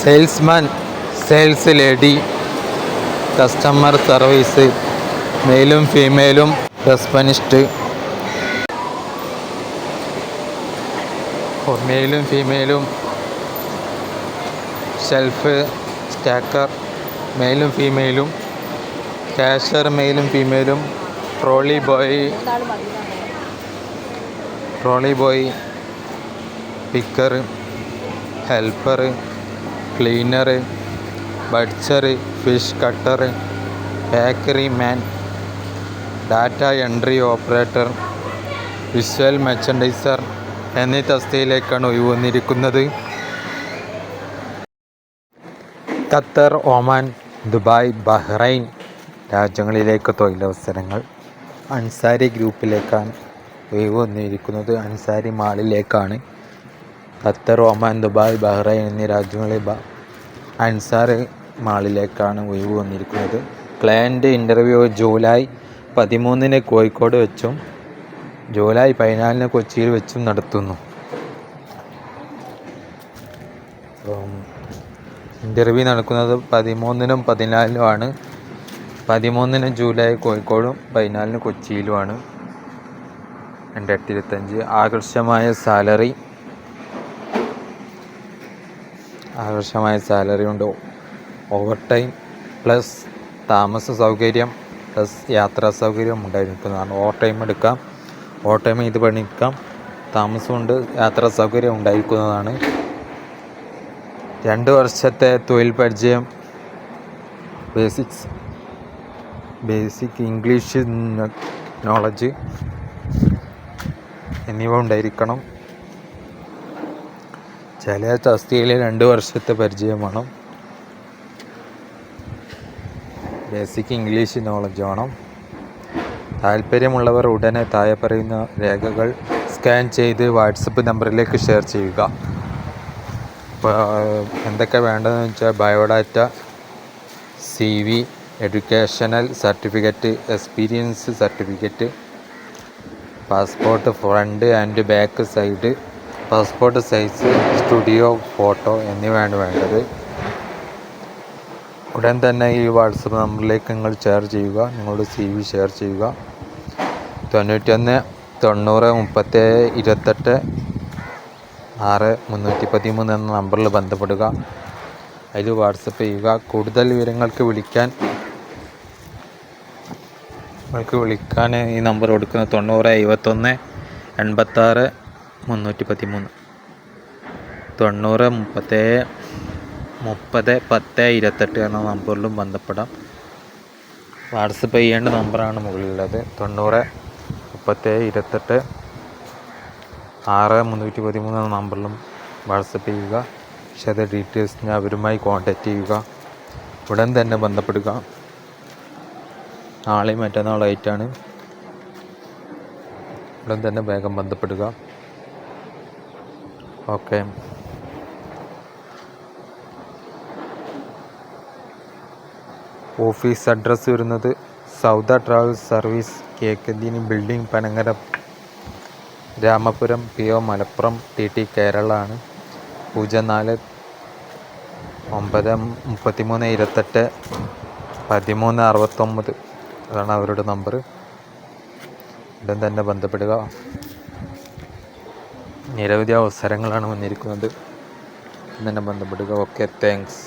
Salesman sales lady customer service മെയിലും ഫീമെയിലും റെസ്പനിസ്റ്റ് മെയിലും ഫീമെയിലും ഷെൽഫ് സ്റ്റാക്കർ മെയിലും ഫീമെയിലും കാഷ്യർ മെയിലും ഫീമെയിലും trolley boy trolley boy picker helper cleaner butcher fish cutter bakery man data entry operator visual merchandiser എന്നീ തസ്തിയിലേക്കാണ് ഒഴിവ് വന്നിരിക്കുന്നത് ഖത്തർ ഒമാൻ ദുബായ് ബഹ്റൈൻ രാജ്യങ്ങളിലേക്ക് തൊഴിലവസരങ്ങൾ അൻസാരി ഗ്രൂപ്പിലേക്കാണ് ഒഴിവ് വന്നിരിക്കുന്നത് അൻസാരി മാളിലേക്കാണ്. ഖത്തർ ഒമാൻ ദുബായ് ബഹ്റൈൻ എന്നീ രാജ്യങ്ങളിൽ അൻസാർ മാളിലേക്കാണ് ഒഴിവ് വന്നിരിക്കുന്നത്. ക്ലയന്റ് ഇന്റർവ്യൂ ജൂലൈ പതിമൂന്നിന് കോഴിക്കോട് വെച്ചും ജൂലൈ പതിനാലിന് കൊച്ചിയിൽ വെച്ചും നടത്തുന്നു. ഇന്റർവ്യൂ നടക്കുന്നത് പതിമൂന്നിനും പതിനാലിനുമാണ് പതിമൂന്നിന് ജൂലൈ കോഴിക്കോടും പതിനാലിന് കൊച്ചിയിലുമാണ്. രണ്ടായിരത്തി ഇരുപത്തഞ്ച് ആകർഷമായ സാലറി ആകർഷമായ സാലറി ഉണ്ട്. ഓവർ ടൈം പ്ലസ് താമസ സൗകര്യം പ്ലസ് യാത്രാ സൗകര്യം ഉണ്ടായിരിക്കുന്നതാണ് ഓവർ ടൈം എടുക്കാം. ഓവർ ടൈം ഇത് പണിക്കാം താമസമുണ്ട് യാത്രാ സൗകര്യം ഉണ്ടായിരിക്കുന്നതാണ്. രണ്ട് വർഷത്തെ തൊഴിൽ പരിചയം. ബേസിക്സ് ബേസിക് ഇംഗ്ലീഷ് നോളജ് എന്നിവ ഉണ്ടായിരിക്കണം. ചില തസ്തികയിൽ രണ്ട് വർഷത്തെ പരിചയം വേണം. ബേസിക് ഇംഗ്ലീഷ് നോളജ് വേണം. താല്പര്യമുള്ളവർ ഉടനെ താഴെ പറയുന്ന രേഖകൾ സ്കാൻ ചെയ്ത് വാട്സപ്പ് നമ്പറിലേക്ക് ഷെയർ ചെയ്യുക. എന്തൊക്കെ വേണ്ടതെന്ന് വെച്ചാൽ biodata C V educational certificate experience certificate passport front and back side passport size studio photo എന്നിവയാണ് വേണ്ടത്. ഉടൻ തന്നെ ഈ വാട്സപ്പ് നമ്പറിലേക്ക് നിങ്ങൾ ഷെയർ ചെയ്യുക. നിങ്ങളുടെ സി വി ഷെയർ ചെയ്യുക. തൊണ്ണൂറ്റൊന്ന് തൊണ്ണൂറ് മുപ്പത്തേഴ് ഇരുപത്തെട്ട് ആറ് മുന്നൂറ്റി പതിമൂന്ന് എന്ന നമ്പറിൽ ബന്ധപ്പെടുക. അതിൽ വാട്സപ്പ് ചെയ്യുക. കൂടുതൽ വിവരങ്ങൾക്ക് വിളിക്കാൻ നിങ്ങൾക്ക് വിളിക്കാൻ ഈ നമ്പർ കൊടുക്കുന്ന തൊണ്ണൂറ് എഴുപത്തൊന്ന് എൺപത്താറ് മുന്നൂറ്റി പതിമൂന്ന് തൊണ്ണൂറ് മുപ്പത്തേഴ് മുപ്പത് പത്ത് ഇരുപത്തെട്ട് എന്ന നമ്പറിലും ബന്ധപ്പെടാം. വാട്സപ്പ് ചെയ്യേണ്ട നമ്പറാണ് മുകളിലുള്ളത്. തൊണ്ണൂറ് മുപ്പത്തേഴ് ഇരുപത്തെട്ട് ആറ് മുന്നൂറ്റി പതിമൂന്ന് എന്ന നമ്പറിലും വാട്സപ്പ് ചെയ്യുക. പക്ഷേ വിശദ ഡീറ്റെയിൽസിന് അവരുമായി കോൺടാക്റ്റ് ചെയ്യുക. ഉടൻ തന്നെ ബന്ധപ്പെടുക. നാളെയും മറ്റന്നാളായിട്ടാണ് ഉടൻ തന്നെ വേഗം ബന്ധപ്പെടുക. ഓക്കെ. ഓഫീസ് അഡ്രസ്സ് വരുന്നത് Sauda travels service കേക്കന്തിനി building Panangara Ramapuram P O Malappuram T T Kerala ആണ് പൂജ്യം നാല് ഒമ്പത് മുപ്പത്തിമൂന്ന് ഇരുപത്തെട്ട് പതിമൂന്ന് അറുപത്തൊമ്പത്. അതാണ് അവരുടെ നമ്പർ ഉടൻ തന്നെ ബന്ധപ്പെടുക. നിരവധി അവസരങ്ങളാണ് വന്നിരിക്കുന്നത്. എന്നെ ബന്ധപ്പെടുക ഓക്കെ താങ്ക്സ്